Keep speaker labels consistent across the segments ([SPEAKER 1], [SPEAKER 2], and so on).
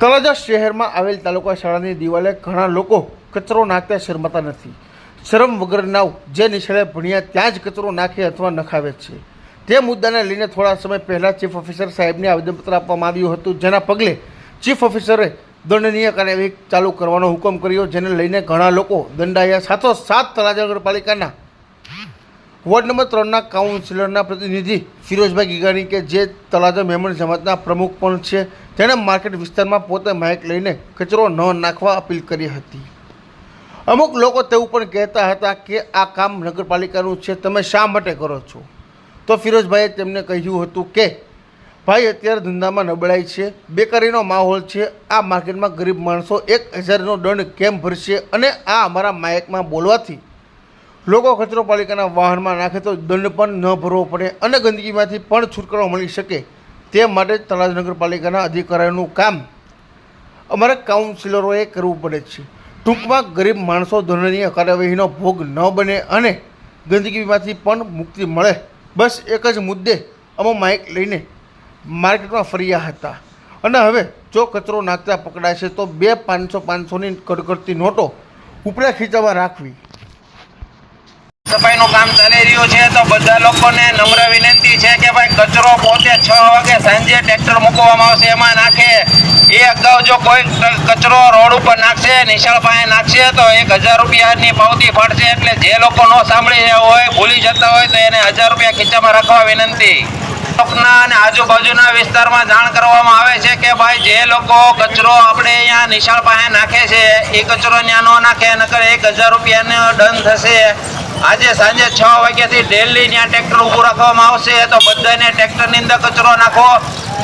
[SPEAKER 1] તળાજા શહેરમાં આવેલ તાલુકા શાળાની દિવાલે ઘણા લોકો કચરો નાખતા શરમાતા નથી. શરમ વગર નાવ જે નિશાળે ભણ્યા ત્યાં જ કચરો નાખે અથવા નખાવે છે. તે મુદ્દાને લઈને થોડા સમય પહેલાં ચીફ ઓફિસર સાહેબને આવેદનપત્ર આપવામાં આવ્યું હતું, જેના પગલે ચીફ ઓફિસરે દંડનીય કાર્યવાહી ચાલુ કરવાનો હુકમ કર્યો, જેને લઈને ઘણા લોકો દંડાયા. સાથોસાથ તળાજા નગરપાલિકાના વોર્ડ નંબર ત્રણના કાઉન્સિલરના પ્રતિનિધિ ફિરોઝભાઈ ગીગાણી કે જે તળાજા મહેમાન સમાજના પ્રમુખ પણ છે, તેણે માર્કેટ વિસ્તારમાં પોતે માઇક લઈને કચરો ન નાખવા અપીલ કરી હતી. અમુક લોકો તેવું પણ કહેતા હતા કે આ કામ નગરપાલિકાનું છે, તમે શા માટે કરો છો? તો ફિરોઝભાઈએ તેમને કહ્યું હતું કે, ભાઈ, અત્યારે ધંધામાં નબળાઈ છે, બેકારીનો માહોલ છે, આ માર્કેટમાં ગરીબ માણસો એક હજારનો દંડ કેમ ભરશે અને આ અમારા માયકમાં બોલવાથી લોકો કચરો પાલિકાના વાહનમાં નાખે તો દંડ પણ ન ભરવો પડે અને ગંદકીમાંથી પણ છુટકારો મળી શકે તે માટે તળાજ નગરપાલિકાના અધિકારીઓનું કામ અમારા કાઉન્સિલરોએ કરવું પડે છે. ટૂંકમાં ગરીબ માણસો દંડનીય કાર્યવાહીનો ભોગ ન બને અને ગંદકીમાંથી પણ મુક્તિ મળે. બસ એક જ મુદ્દે અમે માઇક લઈને માર્કેટમાં ફર્યા હતા. અને હવે જો કચરો નાખતા પકડાશે તો બે પાંચસો પાંચસોની કડકડતી નોટો ઉપરા ખીચામાં રાખવી.
[SPEAKER 2] સફાઈનું કામ ચાલી રહ્યું છે તો બધા લોકોને નમ્ર વિનંતી છે કે ભાઈ કચરો પોતે છ વાગે સાંજે ટ્રેક્ટર મૂકવામાં આવશે, એમાં નાખે. એ અગાઉ જો કોઈ કચરો રોડ ઉપર નાખશે, નિશાળ પાસે નાખશે, તો એક હજાર રૂપિયાની પાવતી ફાટશે એટલે જે લોકો ન સાંભળી રહ્યા હોય, ભૂલી જતા હોય, તો એને હજાર રૂપિયા ખીચામાં રાખવા વિનંતી. લોકના અને આજુબાજુના વિસ્તારમાં જાણ કરવામાં આવે છે કે ભાઈ જે લોકો કચરો આપણે અહીંયા નિશાળ પાસે નાખે છે, એ કચરો ત્યાં ન નાખે, નકર એક હજાર રૂપિયાનો દંડ થશે. આજે સાંજે છ વાગ્યાથી ડેલી ત્યાં ટ્રેક્ટર ઊભું રાખવામાં આવશે. તો બધાને ટ્રેક્ટરની અંદર કચરો નાખો.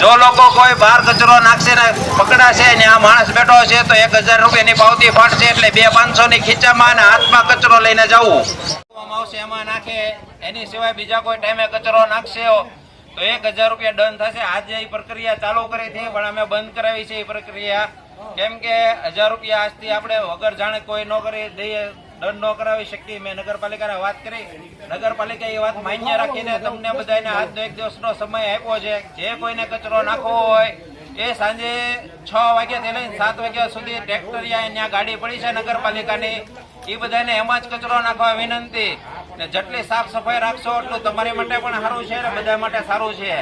[SPEAKER 2] જો લોકો કોઈ બહાર કચરો નાખશે ને પકડાશે ને આ માણસ બેઠો છે, તો એક હજાર રૂપિયાની પાવતી ફાટશે એટલે બે પાંચસોની ખીચામાં અને હાથમાં કચરો લઈને જવું. આવશે, એમાં નાખે. એની સિવાય બીજા કોઈ ટાઈમે કચરો નાખશે. તો એક હજાર રૂપિયા દંડ થશે. આજે એ પ્રક્રિયા ચાલુ કરી હતી પણ અમે બંધ કરાવી છે એ પ્રક્રિયા. કેમ કે હજાર રૂપિયા આજથી આપણે વગર જાણે કોઈ ન કરી દઈએ. દંડ ન કરાવી શકી મેં નગરપાલિકાને વાત કરી. નગરપાલિકા એ વાત માન્ય રાખીને તમને બધાને આજનો એક દિવસનો સમય આપ્યો છે. જે કોઈને કચરો નાખવો હોય, એ સાંજે છ વાગ્યાથી લઈને સાત વાગ્યા સુધી ટ્રેક્ટર ત્યાં ગાડી પડી છે નગરપાલિકાની. એ બધાને એમાં જ કચરો નાખવા વિનંતી. ને જેટલી સાફ સફાઈ રાખશો, એટલું તમારી માટે પણ સારું છે ને બધા માટે સારું છે.